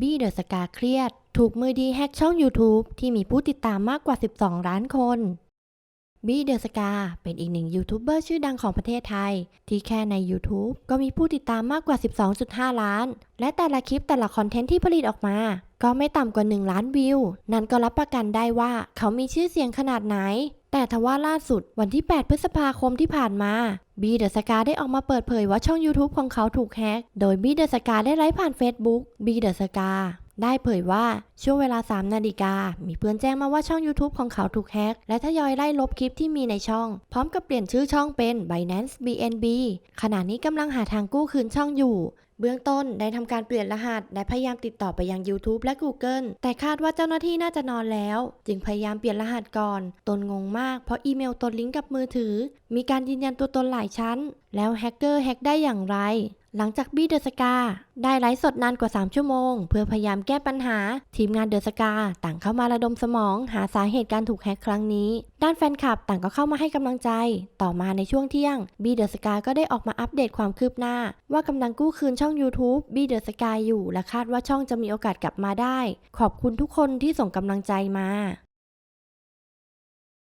บี้เดอะสกาเครียด ถูกมือดีแฮกช่อง YouTube ที่มีผู้ติดตามมากกว่า 12 ล้านคนบี้เดอะสกาเป็นอีกหนึ่งยูทูบเบอร์ชื่อดังของประเทศไทย ที่แค่ใน YouTube ก็มีผู้ติดตามมากกว่า 12.5 ล้าน และแต่ละคลิปแต่ละคอนเทนต์ที่ผลิตออกมา ก็ไม่ต่ำกว่า 1 ล้านวิว นั่นก็รับประกันได้ว่าเขามีชื่อเสียงขนาดไหน แต่ทว่าล่าสุดวันที่ 8 พฤษภาคมที่ผ่านมาบีเดอะสกาได้ออกมาเปิดเผยว่าช่อง YouTube ของเขาถูกแฮกโดยบีเดอะสกาได้ไลฟ์ผ่าน Facebook บีเดอะสกาได้เผยว่าช่วงเวลา 3 นาฬิกา มีเพื่อนแจ้งมาว่าช่อง YouTube ของเขาถูกแฮกและทยอยไล่ลบคลิปที่มีในช่อง พร้อมกับเปลี่ยนชื่อช่องเป็น Binance BNB ขณะนี้กำลังหาทางกู้คืนช่องอยู่ เบื้องต้นได้ทำการเปลี่ยนรหัส และพยายามติดต่อไปยัง YouTube และ Google แต่คาดว่าเจ้าหน้าที่น่าจะนอนแล้ว จึงพยายามเปลี่ยนรหัสก่อน ตนงงมากเพราะอีเมลตนลิงก์กับมือถือ มีการยืนยันตัวตนหลายชั้น แล้วแฮกเกอร์แฮกได้อย่างไร หลังจากบี้เดอะสกาได้ไลฟ์สดนานกว่า 3 ชั่วโมง เพื่อพยายามแก้ปัญหา ทีมงานเดอะสกาต่างเข้ามาระดมสมอง หาสาเหตุการถูกแฮกครั้งนี้ ด้านแฟนคลับต่างก็เข้ามาให้กำลังใจ ต่อมาในช่วงเที่ยงบีเดอะสกาก็ได้ออกมาอัปเดตความคืบหน้า ว่ากำลังกู้คืนช่อง YouTube บีเดอะสกาอยู่ และคาดว่าช่องจะมีโอกาสกลับมาได้ ขอบคุณทุกคนที่ส่งกำลังใจมา